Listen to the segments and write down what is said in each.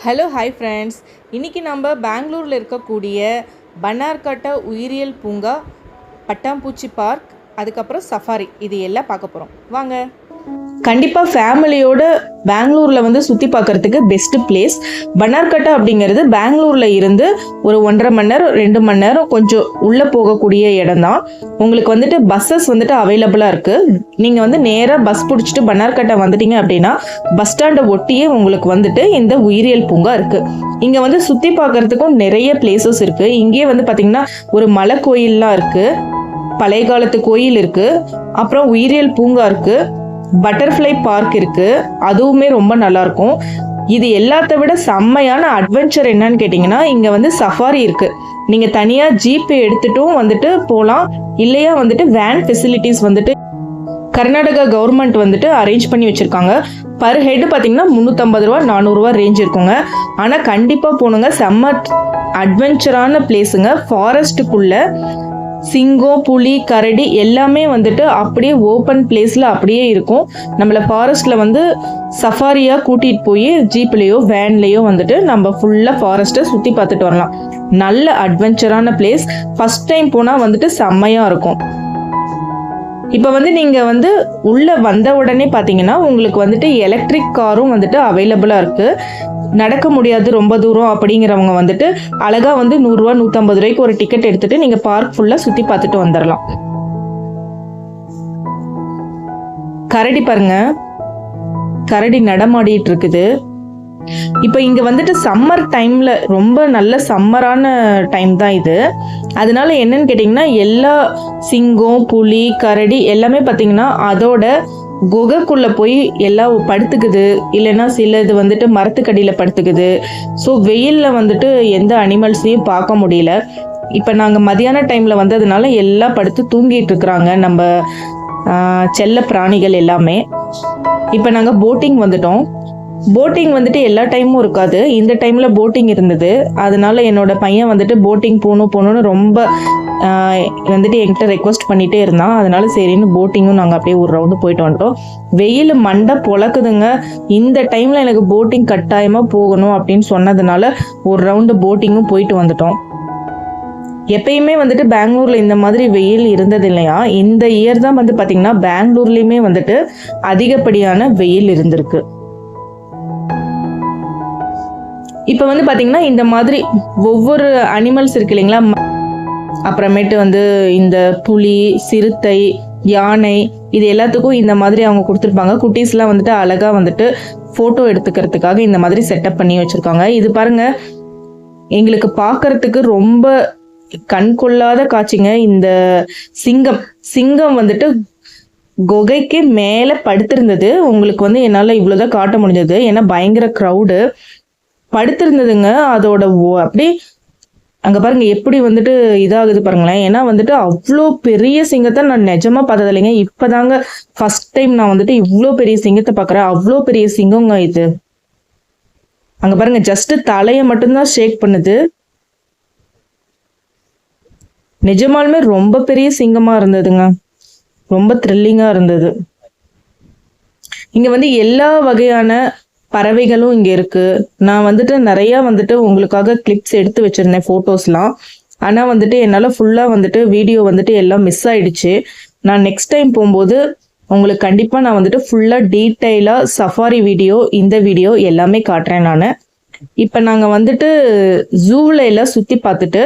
Hello hi friends இன்றைக்கி நம்ம பெங்களூரில் இருக்கக்கூடிய பன்னார்கட்டா உயிரியல் பூங்கா பட்டாம்பூச்சி பார்க் அதுக்கப்புறம் சஃபாரி இது எல்லாம் பார்க்க போகிறோம் வாங்க. கண்டிப்பாக ஃபேமிலியோட பெங்களூரில் வந்து சுற்றி பார்க்குறதுக்கு பெஸ்ட்டு பிளேஸ் பனார்கட்டா அப்படிங்கிறது பெங்களூரில் இருந்து ஒரு ஒன்றரை மணி நேரம் ரெண்டு மணி நேரம் கொஞ்சம் உள்ளே போகக்கூடிய இடம் தான் உங்களுக்கு வந்துட்டு பஸ்ஸஸ் வந்துட்டு அவைலபிளாக இருக்குது நீங்கள் வந்து நேராக பஸ் பிடிச்சிட்டு பனார்கட்டா வந்துட்டீங்க அப்படின்னா பஸ் ஸ்டாண்டை ஒட்டியே உங்களுக்கு வந்துட்டு இந்த உயிரியல் பூங்கா இருக்குது இங்கே வந்து சுற்றி பார்க்குறதுக்கும் நிறைய பிளேசஸ் இருக்குது இங்கேயே வந்து பார்த்திங்கன்னா ஒரு மலை கோயிலெலாம் இருக்குது பழைய காலத்து கோயில் இருக்குது அப்புறம் உயிரியல் பூங்கா இருக்குது பட்டர்ஃப்ளை பார்க் இருக்குது அதுவுமே ரொம்ப நல்லாயிருக்கும் இது எல்லாத்த விட செம்மையான அட்வென்ச்சர் என்னன்னு கேட்டிங்கன்னா இங்கே வந்து சஃபாரி இருக்குது நீங்கள் தனியாக ஜீப் எடுத்துட்டும் வந்துட்டு போகலாம் இல்லையா வந்துட்டு வேன் ஃபெசிலிட்டிஸ் வந்துட்டு கர்நாடகா கவர்மெண்ட் வந்துட்டு அரேஞ்ச் பண்ணி வச்சுருக்காங்க. பர் ஹெட் பார்த்தீங்கன்னா முந்நூற்றம்பது ரூபா நானூறுரூவா ரேஞ்ச் இருக்குங்க. ஆனால் கண்டிப்பாக போகணுங்க செம்ம அட்வென்ச்சரான பிளேஸுங்க ஃபாரஸ்ட்டுக்குள்ளே சிங்கம் புலி கரடி எல்லாமே வந்துட்டு அப்படியே ஓப்பன் பிளேஸில் அப்படியே இருக்கும். நம்மளை ஃபாரஸ்ட்டில் வந்து சஃபாரியாக கூட்டிகிட்டு போய் ஜீப்லேயோ வேன்லேயோ வந்துட்டு நம்ம ஃபுல்லாக ஃபாரஸ்ட்டை சுற்றி பார்த்துட்டு வரலாம். நல்ல அட்வென்ச்சரான பிளேஸ் ஃபஸ்ட் டைம் போனால் வந்துட்டு செம்மையாக இருக்கும். இப்போ வந்து நீங்கள் வந்து உள்ளே வந்த உடனே பார்த்தீங்கன்னா உங்களுக்கு வந்துட்டு எலக்ட்ரிக் காரும் வந்துட்டு அவைலபிளாக இருக்குது நடக்க முடியாது ரொம்ப தூரம் அப்படிங்கிறவங்க வந்துட்டு அழகாக வந்து நூறுரூவா நூற்றம்பது ரூபாய்க்கு ஒரு டிக்கெட் எடுத்துகிட்டு நீங்கள் பார்க் ஃபுல்லாக சுற்றி பார்த்துட்டு வந்துடலாம் கரடி பாருங்க. கரடி நடமாடிட்டு இருக்குது. இப்போ இங்கே வந்துட்டு சம்மர் டைமில் ரொம்ப நல்ல சம்மரான டைம் தான் இது. அதனால என்னன்னு கேட்டிங்கன்னா எல்லா சிங்கம் புலி கரடி எல்லாமே பார்த்தீங்கன்னா அதோட குகைக்குள்ளே போய் எல்லாம் படுத்துக்குது. இல்லைன்னா சில இது வந்துட்டு மரத்துக்கடியில் படுத்துக்குது. ஸோ வெயிலில் வந்துட்டு எந்த அனிமல்ஸையும் பார்க்க முடியல. இப்போ நாங்கள் மதியான டைமில் வந்ததுனால எல்லாம் படுத்து தூங்கிட்டு இருக்கிறாங்க நம்ம செல்ல பிராணிகள் எல்லாமே. இப்போ நாங்கள் போட்டிங் வந்துட்டோம். போட்டிங் வந்துட்டு எல்லா டைமும் இருக்காது. இந்த டைமில் போட்டிங் இருந்தது. அதனால என்னோட பையன் வந்துட்டு போட்டிங் போகணும் போகணுன்னு ரொம்ப வந்துட்டு என்கிட்ட ரெக்வஸ்ட் பண்ணிகிட்டே இருந்தான். அதனால சரின்னு போட்டிங்கும் நாங்கள் அப்படியே ஒரு ரவுண்டு போயிட்டு வந்துட்டோம். வெயில் மண்டை பொழக்குதுங்க. இந்த டைமில் எனக்கு போட்டிங் கட்டாயமாக போகணும் அப்படின்னு சொன்னதுனால ஒரு ரவுண்டு போட்டிங்கும் போயிட்டு வந்துட்டோம். எப்பயுமே வந்துட்டு பெங்களூர்ல இந்த மாதிரி வெயில் இருந்தது இல்லையா? இந்த இயர் தான் வந்து பாத்தீங்கன்னா பெங்களூர்லயுமே வந்துட்டு அதிகப்படியான வெயில் இருந்திருக்கு. இப்போ வந்து பார்த்தீங்கன்னா இந்த மாதிரி ஒவ்வொரு அனிமல்ஸ் இருக்கு இல்லைங்களா? அப்புறமேட்டு வந்து இந்த புலி சிறுத்தை யானை இது எல்லாத்துக்கும் இந்த மாதிரி அவங்க கொடுத்துருப்பாங்க. குட்டீஸ்லாம் வந்துட்டு அழகாக வந்துட்டு ஃபோட்டோ எடுத்துக்கிறதுக்காக இந்த மாதிரி செட்டப் பண்ணி வச்சுருக்காங்க. இது பாருங்க எங்களுக்கு பார்க்கறதுக்கு ரொம்ப கண் கொள்ளாத காட்சிங்க. இந்த சிங்கம் சிங்கம் வந்துட்டு குகைக்கு மேலே படுத்திருந்தது. உங்களுக்கு வந்து என்னால் இவ்வளோதான் காட்ட முடிஞ்சது. ஏன்னா பயங்கர க்ரௌடு படுத்திருந்ததுங்க. அதோட ஓ- அப்படியே அங்கே பாருங்க எப்படி வந்துட்டு இதாகுது பாருங்களேன். ஏன்னா வந்துட்டு அவ்வளோ பெரிய சிங்கத்தை நான் நிஜமா பார்த்தது இல்லைங்க இப்போதாங்க ஃபர்ஸ்ட் டைம் நான் வந்துட்டு இவ்வளோ பெரிய சிங்கத்தை பார்க்குறேன் அவ்வளோ பெரிய சிங்கங்க இது. அங்கே பாருங்க ஜஸ்ட் தலையை மட்டும்தான் ஷேக் பண்ணுது. நிஜமாலுமே ரொம்ப பெரிய சிங்கமா இருந்ததுங்க. ரொம்ப த்ரில்லிங்கா இருந்தது. இங்க வந்து எல்லா வகையான பறவைகளும் இங்கே இருக்குது நான் வந்துட்டு நிறையா வந்துட்டு உங்களுக்காக கிளிப்ஸ் எடுத்து வச்சிருந்தேன் ஃபோட்டோஸ்லாம் ஆனால் வந்துட்டு என்னால் ஃபுல்லாக வந்துட்டு வீடியோ வந்துட்டு எல்லாம் மிஸ் ஆயிடுச்சு. நான் நெக்ஸ்ட் டைம் போகும்போது உங்களுக்கு கண்டிப்பாக நான் வந்துட்டு ஃபுல்லாக டீட்டெயிலாக சஃபாரி வீடியோ இந்த வீடியோ எல்லாமே காட்டுறேன் நான். இப்போ நாங்கள் வந்துட்டு ஜூவில் எல்லாம் சுற்றி பார்த்துட்டு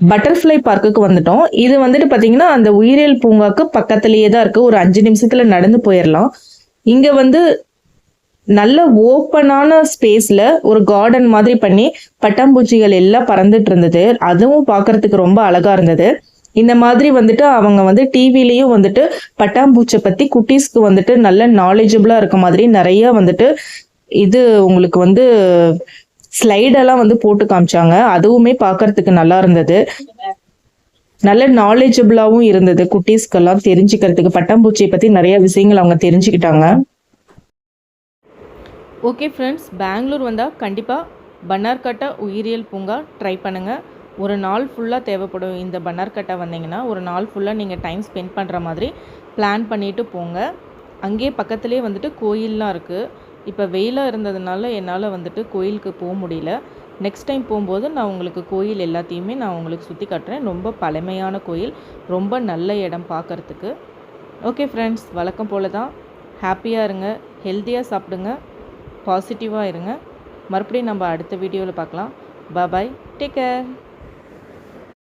பட்டர்ஃப்ளை பார்க்குக்கு வந்துட்டோம். இது வந்துட்டு பார்த்தீங்கன்னா அந்த உயிரியல் பூங்காக்கு பக்கத்துலேயே தான் இருக்குது ஒரு அஞ்சு நிமிஷத்தில் நடந்து போயிடலாம் இங்கே வந்து நல்ல ஓப்பனான ஸ்பேஸில் ஒரு கார்டன் மாதிரி பண்ணி பட்டாம்பூச்சிகள் எல்லாம் பறந்துட்டு இருந்தது. அதுவும் பார்க்கறதுக்கு ரொம்ப அழகாக இருந்தது. இந்த மாதிரி வந்துட்டு அவங்க வந்து டிவிலையும் வந்துட்டு பட்டாம்பூச்சை பற்றி குட்டீஸ்க்கு வந்துட்டு நல்ல நாலேஜபிளா இருக்க மாதிரி நிறைய வந்துட்டு இது உங்களுக்கு வந்து ஸ்லைடெல்லாம் வந்து போட்டு காமிச்சாங்க. அதுவுமே பார்க்கறதுக்கு நல்லா இருந்தது. நல்ல நாலேஜபிளாகவும் இருந்தது குட்டீஸ்க்கெல்லாம் தெரிஞ்சுக்கிறதுக்கு. பட்டாம்பூச்சியை பற்றி நிறைய விஷயங்கள் அவங்க தெரிஞ்சுக்கிட்டாங்க. ஓகே ஃப்ரெண்ட்ஸ் பெங்களூர் வந்தால் கண்டிப்பாக பன்னார்கட்டா உயிரியல் பூங்கா ட்ரை பண்ணுங்கள் ஒரு நாள் ஃபுல்லாக தேவைப்படும் இந்த பன்னார்கட்டா வந்தீங்கன்னா ஒரு நாள் ஃபுல்லாக நீங்கள் டைம் ஸ்பெண்ட் பண்ணுற மாதிரி பிளான் பண்ணிட்டு போங்க. அங்கேயே பக்கத்துலேயே வந்துட்டு கோயிலெலாம் இருக்குது இப்போ வெயிலாக இருந்ததுனால என்னால் வந்துட்டு கோயிலுக்கு போக முடியல. நெக்ஸ்ட் டைம் போகும்போது நான் உங்களுக்கு கோயில் எல்லாத்தையுமே நான் உங்களுக்கு சுற்றி காட்டுறேன். ரொம்ப பழமையான கோயில் ரொம்ப நல்ல இடம் பார்க்குறதுக்கு ஓகே ஃப்ரெண்ட்ஸ் வழக்கம் போல் தான் ஹாப்பியாக இருங்க ஹெல்த்தியாக சாப்பிடுங்க. பாசிட்டிவாக இருங்க. மறுபடியும் நம்ம அடுத்த வீடியோவில் பார்க்கலாம். Bye take care